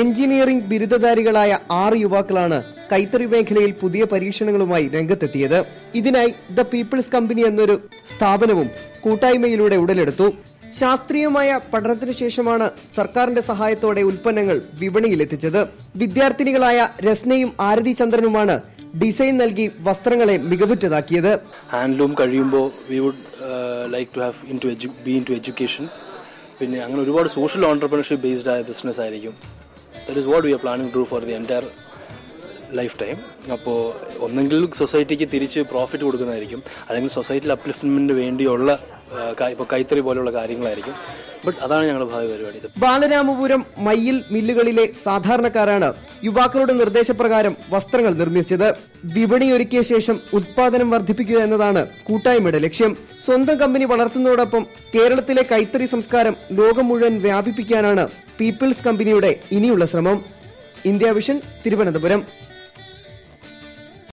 Engineering ബിരുദധാരികളായ ആറ് യുവാക്കളാണ് കൈത്തറി മേഖലയിൽ പുതിയ പരീക്ഷണങ്ങളുമായി രംഗത്തെത്തിയത്. ഇതിനായി ദ പീപ്പിൾസ് കമ്പനി എന്നൊരു സ്ഥാപനവും കൂട്ടായ്മയിലൂടെ ഉടലെടുത്തു. ശാസ്ത്രീയമായ പഠനത്തിനു ശേഷമാണ് സർക്കാരിന്റെ സഹായത്തോടെ ഉൽപ്പന്നങ്ങൾ വിപണിയിലെത്തിച്ചത്. വിദ്യാർത്ഥിനികളായ രസ്നയും ആരതി ചന്ദ്രനുമാണ് ഡിസൈൻ നൽകി വസ്ത്രങ്ങളെ മികവുറ്റതാക്കിയത്. ഹാൻഡ്ലൂം കഴിയുമ്പോൾ we would like to have in to be in to education പിന്നെ അങ്ങനെ ഒരുപാട് സോഷ്യൽ ഓണ്ടർപ്രണർഷിപ്പ് ബേസ്ഡ് ആയ ബിസിനസ് ആയിരിക്കും. That is what we are planning to for the entire life time അപ്പോൾ ഒന്നെങ്കിൽ സൊസൈറ്റിക്ക് തിരിച്ച് പ്രോഫിറ്റ് കൊടുക്കുന്നതായിരിക്കും. അല്ലെങ്കിൽ സൊസൈറ്റിയിൽ അപ്ലിഫ്റ്റ്മെന്റിന് വേണ്ടിയുള്ള ഇപ്പോൾ കൈത്തറി പോലെയുള്ള കാര്യങ്ങളായിരിക്കും. ബട്ട് അതാണ് ഞങ്ങളുടെ ഭാവി പരിപാടി. ബാലരാമപുരം മയ്യിൽ മില്ലുകളിലെ സാധാരണക്കാരാണ് യുവാക്കളുടെ നിർദ്ദേശപ്രകാരം വസ്ത്രങ്ങൾ നിർമ്മിച്ചത്. വിപണി ഒരുക്കിയ ശേഷം ഉത്പാദനം വർദ്ധിപ്പിക്കുക എന്നതാണ് കൂട്ടായ്മയുടെ ലക്ഷ്യം. സ്വന്തം കമ്പനി വളർത്തുന്നതോടൊപ്പം കേരളത്തിലെ കൈത്തറി സംസ്കാരം ലോകം മുഴുവൻ വ്യാപിപ്പിക്കാനാണ് പീപ്പിൾസ് കമ്പനിയുടെ ഇനിയുള്ള ശ്രമം. India vision Thiruvananthapuram.